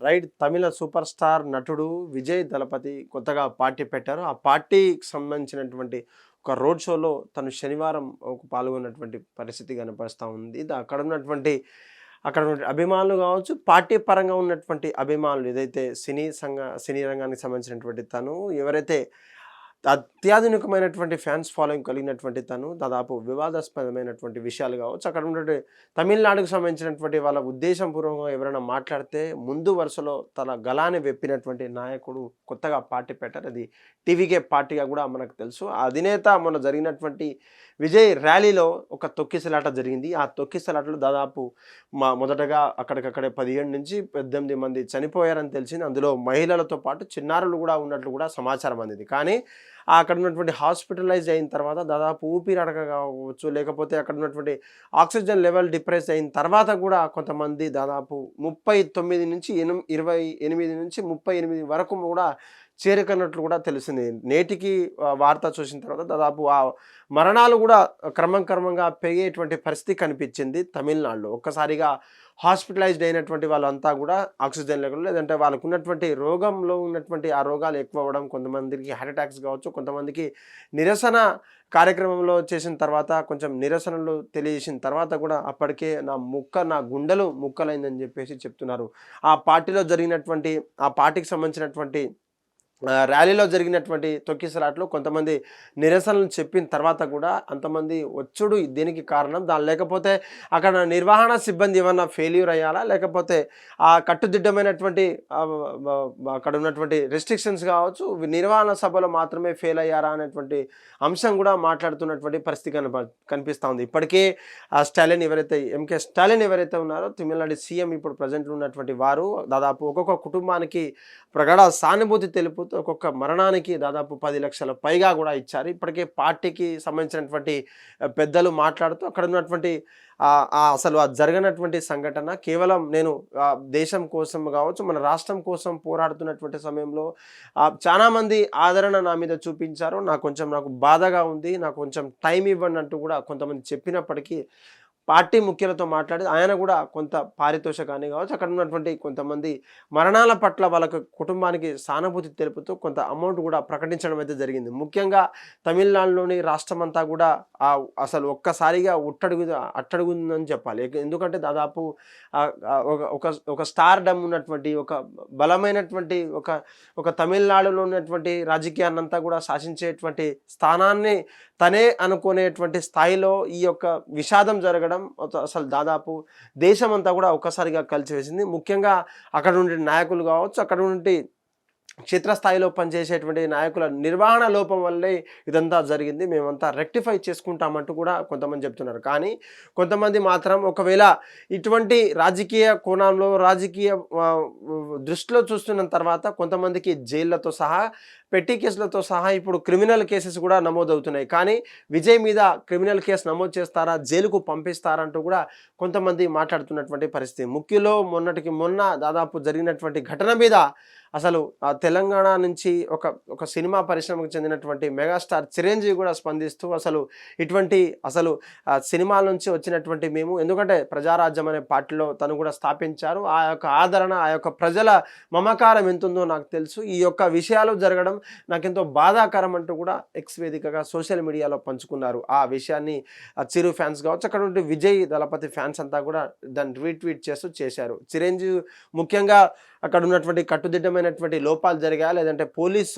Right తమిళ super star నటుడు విజయ్ దళపతి కొత్తగా party పెట్టారు. ఆ పార్టీకి సంబంధించినటువంటి ఒక రోడ్ షోలో తను శనివారం ఒక పాల్గొన్నటువంటి పరిస్థితి కనపరుస్తూ ఉంది. అక్కడ ఉన్నటువంటి అక్కడ ఉన్నటువంటి అభిమానులు కావచ్చు పార్టీ పరంగా ఉన్నటువంటి అభిమానులు ఏదైతే సినీ సంఘ సినీ రంగానికి సంబంధించినటువంటి తను ఎవరైతే అత్యాధునికమైనటువంటి ఫ్యాన్స్ ఫాలోయింగ్ కలిగినటువంటి తను దాదాపు వివాదాస్పదమైనటువంటి విషయాలు కావచ్చు. అక్కడ ఉన్నటువంటి తమిళనాడుకు సంబంధించినటువంటి వాళ్ళ ఉద్దేశపూర్వకంగా ఎవరైనా మాట్లాడితే ముందు వరుసలో తన గలాన్ని వెప్పినటువంటి నాయకుడు కొత్తగా పార్టీ పెట్టారు. అది టీవీకే పార్టీగా కూడా మనకు తెలుసు. అధినేత మొన్న జరిగినటువంటి విజయ్ ర్యాలీలో ఒక తొక్కిసలాట జరిగింది. ఆ తొక్కిసలాటలో దాదాపు మా మొదటగా అక్కడికక్కడే పదిహేడు నుంచి పద్దెనిమిది మంది చనిపోయారని తెలిసింది. అందులో మహిళలతో పాటు చిన్నారులు కూడా ఉన్నట్లు కూడా సమాచారం అందింది. కానీ అక్కడ ఉన్నటువంటి హాస్పిటలైజ్ అయిన తర్వాత దాదాపు ఊపిరాడక కావచ్చు లేకపోతే అక్కడ ఉన్నటువంటి ఆక్సిజన్ లెవెల్ డిప్రెస్ అయిన తర్వాత కూడా కొంతమంది దాదాపు ముప్పై తొమ్మిది నుంచి ఎనిమి ఇరవై ఎనిమిది నుంచి ముప్పై ఎనిమిది వరకు కూడా చేరుకున్నట్లు కూడా తెలిసింది. నేటికి వార్త చూసిన తర్వాత దాదాపు ఆ మరణాలు కూడా క్రమం క్రమంగా పెరిగేటువంటి పరిస్థితి కనిపించింది తమిళనాడులో. ఒక్కసారిగా హాస్పిటలైజ్డ్ అయినటువంటి వాళ్ళంతా కూడా ఆక్సిజన్ లేకుండా లేదంటే వాళ్ళకు ఉన్నటువంటి రోగంలో ఉన్నటువంటి ఆ రోగాలు ఎక్కువ అవ్వడం కొంతమందికి హార్ట్ అటాక్స్ కావచ్చు కొంతమందికి నిరసన కార్యక్రమంలో చేసిన తర్వాత కొంచెం నిరసనలు తెలియజేసిన తర్వాత కూడా అప్పటికే నా ముక్క నా గుండెలు ముక్కలైందని చెప్పేసి చెప్తున్నారు. ఆ పార్టీలో జరిగినటువంటి ఆ పార్టీకి సంబంధించినటువంటి ర్యాలీలో జరిగినటువంటి తొక్కిసలాట్లో కొంతమంది నిరసనలు చెప్పిన తర్వాత కూడా అంతమంది వచ్చుడు దీనికి కారణం. దాని లేకపోతే అక్కడ నిర్వహణ సిబ్బంది ఏమన్నా ఫెయిల్యూర్ అయ్యాలా? లేకపోతే ఆ కట్టుదిట్టమైనటువంటి అక్కడ ఉన్నటువంటి రెస్ట్రిక్షన్స్ కావచ్చు నిర్వహణ సభలో మాత్రమే ఫెయిల్ అయ్యారా అనేటువంటి అంశం కూడా మాట్లాడుతున్నటువంటి పరిస్థితి కనప కనిపిస్తూ ఉంది. ఇప్పటికే ఆ స్టాలిన్ ఎవరైతే ఎంకే స్టాలిన్ ఎవరైతే ఉన్నారో తమిళనాడు సీఎం ఇప్పుడు ప్రజెంట్ ఉన్నటువంటి వారు దాదాపు ఒక్కొక్క కుటుంబానికి ప్రగాఢ సానుభూతి తెలుపుతూ ఒక్కొక్క మరణానికి దాదాపు పది లక్షల పైగా కూడా ఇచ్చారు. ఇప్పటికే పార్టీకి సంబంధించినటువంటి పెద్దలు మాట్లాడుతూ అక్కడ ఉన్నటువంటి అసలు ఆ జరగనటువంటి సంఘటన కేవలం నేను దేశం కోసం కావచ్చు మన రాష్ట్రం కోసం పోరాడుతున్నటువంటి సమయంలో చాలామంది ఆదరణ నా మీద చూపించారు. నాకు కొంచెం నాకు బాధగా ఉంది. నాకు కొంచెం టైం ఇవ్వండి అంటూ కూడా కొంతమంది చెప్పినప్పటికీ పార్టీ ముఖ్యులతో మాట్లాడి ఆయన కూడా కొంత పారితోషకాన్ని కావచ్చు అక్కడ ఉన్నటువంటి కొంతమంది మరణాల పట్ల వాళ్ళకు కుటుంబానికి సానుభూతి తెలుపుతూ కొంత అమౌంట్ కూడా ప్రకటించడం అయితే జరిగింది. ముఖ్యంగా తమిళనాడులోని రాష్ట్రం అంతా కూడా ఆ అసలు ఒక్కసారిగా ఉట్టడుగు అట్టడుగుందని చెప్పాలి. ఎందుకంటే దాదాపు ఒక- ఒక ఒక స్టార్ డమ్ ఉన్నటువంటి ఒక బలమైనటువంటి ఒక ఒక తమిళనాడులో ఉన్నటువంటి రాజకీయాన్నంతా కూడా శాసించేటువంటి స్థానాన్ని తనే అనుకునేటువంటి స్థాయిలో ఈ యొక్క విషాదం జరగడం అత- అసలు దాదాపు దేశమంతా కూడా ఒక్కసారిగా కలిసి వేసింది ముఖ్యంగా అక్కడ నుండి నాయకులు కావచ్చు అక్కడ నుండి క్షేత్రస్థాయిలో పనిచేసేటువంటి నాయకుల నిర్వహణ లోపం వల్లే ఇదంతా జరిగింది. మేమంతా రెక్టిఫై చేసుకుంటామంటూ కూడా కొంతమంది చెప్తున్నారు. కానీ కొంతమంది మాత్రం ఒకవేళ ఇటువంటి రాజకీయ కోణంలో రాజకీయ దృష్టిలో చూస్తున్న తర్వాత కొంతమందికి జైళ్ళతో సహా పెట్టి కేసులతో సహా ఇప్పుడు క్రిమినల్ కేసెస్ కూడా నమోదవుతున్నాయి. కానీ విజయ్ మీద క్రిమినల్ కేసు నమోదు చేస్తారా జైలుకు పంపిస్తారంటూ కూడా కొంతమంది మాట్లాడుతున్నటువంటి పరిస్థితి. ముఖ్యలో మొన్నటికి మొన్న దాదాపు జరిగినటువంటి ఘటన మీద అసలు తెలంగాణ నుంచి ఒక ఒక సినిమా పరిశ్రమకు చెందినటువంటి మెగాస్టార్ చిరంజీవి కూడా స్పందిస్తూ అసలు ఇటువంటి అసలు సినిమాల నుంచి వచ్చినటువంటి మేము ఎందుకంటే ప్రజారాజ్యం అనే పార్టీలో తను కూడా స్థాపించారు. ఆ యొక్క ఆదరణ ఆ యొక్క ప్రజల మమకారం ఎంతుందో నాకు తెలుసు. ఈ యొక్క విషయాలు జరగడం నాకెంతో బాధాకరం అంటూ కూడా ఎక్స్ వేదికగా సోషల్ మీడియాలో పంచుకున్నారు. ఆ విషయాన్ని చిరు ఫ్యాన్స్ కావచ్చు అక్కడ విజయ్ దళపతి ఫ్యాన్స్ అంతా కూడా దాన్ని రీట్వీట్ చేస్తూ చేశారు. చిరంజీవి ముఖ్యంగా అక్కడ ఉన్నటువంటి కట్టుదిట్టమైనటువంటి లోపాలు జరిగా లేదంటే పోలీస్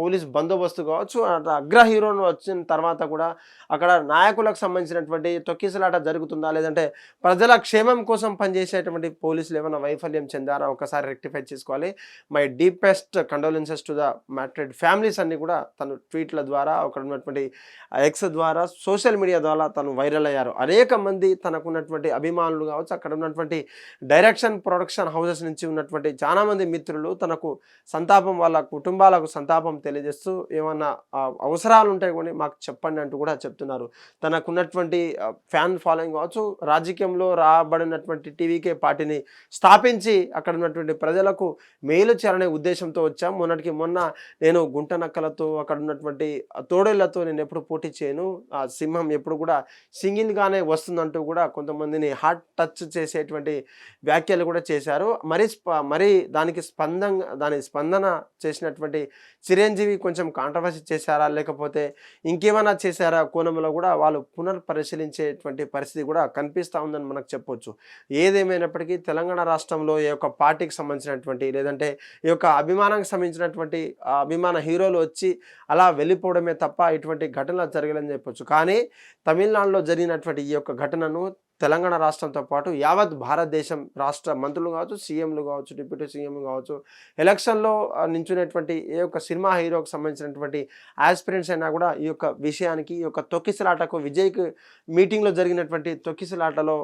పోలీస్ బందోబస్తు కావచ్చు అట్లా అగ్ర హీరోను వచ్చిన తర్వాత కూడా అక్కడ నాయకులకు సంబంధించినటువంటి తొక్కిసలాట జరుగుతుందా? లేదంటే ప్రజల క్షేమం కోసం పనిచేసేటువంటి పోలీసులు ఏమైనా వైఫల్యం చెందారా? ఒకసారి రెక్టిఫై చేసుకోవాలి. My deepest condolences to the martyred families అన్ని కూడా తను ట్వీట్ల ద్వారా అక్కడ ఉన్నటువంటి ఎక్స్ ద్వారా సోషల్ మీడియా ద్వారా తను వైరల్ అయ్యారు. అనేక మంది తనకున్నటువంటి అభిమానులు కావచ్చు అక్కడ ఉన్నటువంటి డైరెక్షన్ ప్రొడక్షన్ హౌసెస్ నుంచి ఉన్నటువంటి చాలామంది మిత్రులు తనకు సంతాపం వాళ్ళ కుటుంబాలకు సంతాపం తెలియజేస్తూ ఏమన్నా అవసరాలు ఉంటాయి కూడా మాకు చెప్పండి అంటూ కూడా చెప్తున్నారు. తనకున్నటువంటి ఫ్యాన్ ఫాలోయింగ్ కావచ్చు రాజకీయంలో రాబడినటువంటి టీవీకే పార్టీని స్థాపించి అక్కడ ఉన్నటువంటి ప్రజలకు మేలు చేయాలనే ఉద్దేశంతో వచ్చాం. మొన్నటికి మొన్న నేను గుంట నక్కలతో అక్కడ ఉన్నటువంటి తోడేళ్ళతో నేను ఎప్పుడు పోటీ చేయను. ఆ సింహం ఎప్పుడు కూడా సింగింగ్గానే వస్తుందంటూ కూడా కొంతమందిని హార్ట్ టచ్ చేసేటువంటి వ్యాఖ్యలు కూడా చేశారు. మరి స్ప- మరి దానికి స్పందన దాని స్పందన చేసినటువంటి చిరంజీవి కొంచెం కాంట్రవర్సీ చేశారా? లేకపోతే ఇంకేమైనా చేశారా? కోణంలో కూడా వాళ్ళు పునర్పరిశీలించేటువంటి పరిస్థితి కూడా కనిపిస్తూ ఉందని మనకు చెప్పొచ్చు. ఏదేమైనప్పటికీ తెలంగాణ రాష్ట్రంలో ఈ యొక్క పార్టీకి సంబంధించినటువంటి లేదంటే ఈ యొక్క అభిమానానికి సంబంధించినటువంటి అభిమాన హీరోలు వచ్చి అలా వెళ్ళిపోవడమే తప్ప ఇటువంటి ఘటనలు జరగలేదని చెప్పొచ్చు. కానీ తమిళనాడులో జరిగినటువంటి ఈ యొక్క ఘటనను తెలంగాణ రాష్ట్రంతో పాటు యావత్ భారతదేశం రాష్ట్ర మంత్రులు కావచ్చు సీఎంలు కావచ్చు డిప్యూటీ సీఎంలు కావచ్చు ఎలక్షన్లో నించునేటువంటి ఏ యొక్క సినిమా హీరోకి సంబంధించినటువంటి ఆస్పిరెంట్స్ అయినా కూడా ఈ యొక్క విషయానికి ఈ యొక్క తొక్కిసలాటకు విజయ్కి మీటింగ్లో జరిగినటువంటి తొక్కిసలాటలో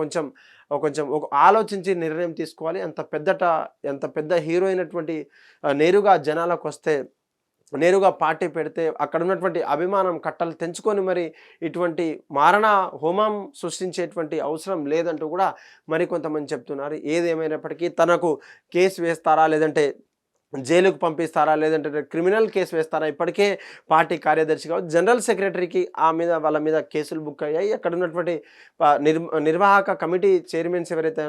కొంచెం కొంచెం ఒక ఆలోచించి నిర్ణయం తీసుకోవాలి. అంత పెద్దట ఎంత పెద్ద హీరో అయినటువంటి నేరుగా జనాలకు వస్తే నేరుగా పార్టీ పెడితే అక్కడ ఉన్నటువంటి అభిమానం కట్టలు తెంచుకొని మరి ఇటువంటి మారణ హోమం సృష్టించేటువంటి అవసరం లేదంటూ కూడా మరి కొంతమంది చెప్తున్నారు. ఏదేమైనప్పటికీ తనకు కేసు వేస్తారా లేదంటే జైలుకు పంపిస్తారా లేదంటే క్రిమినల్ కేసు వేస్తారా? ఇప్పటికే పార్టీ కార్యదర్శి కావచ్చు జనరల్ సెక్రటరీకి ఆ మీద వాళ్ళ మీద కేసులు బుక్ అయ్యాయి. అక్కడ ఉన్నటువంటి నిర్ నిర్వాహక కమిటీ చైర్మన్స్ ఎవరైతే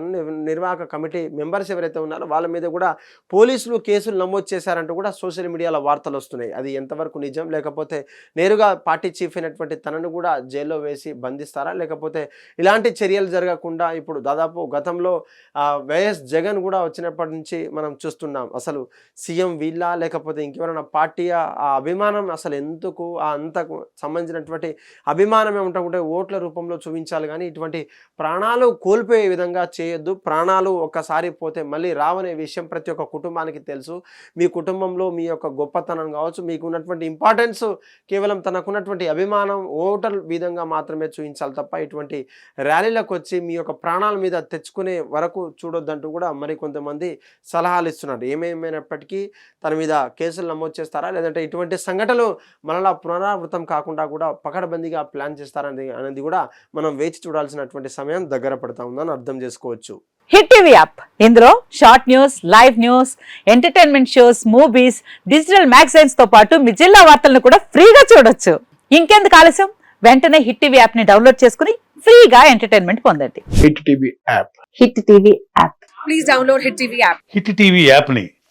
నిర్వాహక కమిటీ మెంబర్స్ ఎవరైతే ఉన్నారో వాళ్ళ మీద కూడా పోలీసులు కేసులు నమోదు చేశారంటూ కూడా సోషల్ మీడియాలో వార్తలు వస్తున్నాయి. అది ఎంతవరకు నిజం? లేకపోతే నేరుగా పార్టీ చీఫ్ అయినటువంటి తనను కూడా జైల్లో వేసి బంధిస్తారా? లేకపోతే ఇలాంటి చర్యలు జరగకుండా ఇప్పుడు దాదాపు గతంలో వైఎస్ జగన్ కూడా వచ్చినప్పటి నుంచి మనం చూస్తున్నాం. అసలు సీఎం వీళ్ళ? లేకపోతే ఇంకెవరైనా పార్టీ ఆ అభిమానం అసలు ఎందుకు? ఆ అంతకు సంబంధించినటువంటి అభిమానం ఏమంటే ఓట్ల రూపంలో చూపించాలి కానీ ఇటువంటి ప్రాణాలు కోల్పోయే విధంగా చేయొద్దు. ప్రాణాలు ఒక్కసారి పోతే మళ్ళీ రావనే విషయం ప్రతి ఒక్క కుటుంబానికి తెలుసు. మీ కుటుంబంలో మీ యొక్క గొప్పతనం కావచ్చు మీకు ఉన్నటువంటి ఇంపార్టెన్స్ కేవలం తనకున్నటువంటి అభిమానం ఓటర్ విధంగా మాత్రమే చూపించాలి తప్ప ఇటువంటి ర్యాలీలకు వచ్చి మీ యొక్క ప్రాణాల మీద తెచ్చుకునే వరకు చూడొద్దంటూ కూడా మరి కొంతమంది సలహాలు ఇస్తున్నారు. ఏమేమైనప్పటికీ తన మీద కేసులు నమోదు చేస్తారా? లేదంటే ఇటువంటి సంఘటనలు మరలా పునరావృతం కాకుండా కూడా పకడ్బందీగా ప్లాన్ చేస్తారని అనేది కూడా మనం వేచి చూడాల్సినటువంటి సమయం దగ్గర పడతా ఉందని అర్థం చేసుకోవచ్చు. Hit TV app. ఇందులో short news live news entertainment shows movies digital మ్యాగజైన్స్తో పాటు మీ జిల్లా వార్తలను కూడా ఫ్రీగా చూడొచ్చు. ఇంకెందుకు ఆలస్యం? వెంటనే హిట్ టీవీ యాప్ని డౌన్లోడ్ చేసుకుని ఫ్రీగా ఎంటర్టైన్మెంట్ పొందండి. Hit TV app. Hit TV app. Please download Hit TV app. Hit TV యాప్ని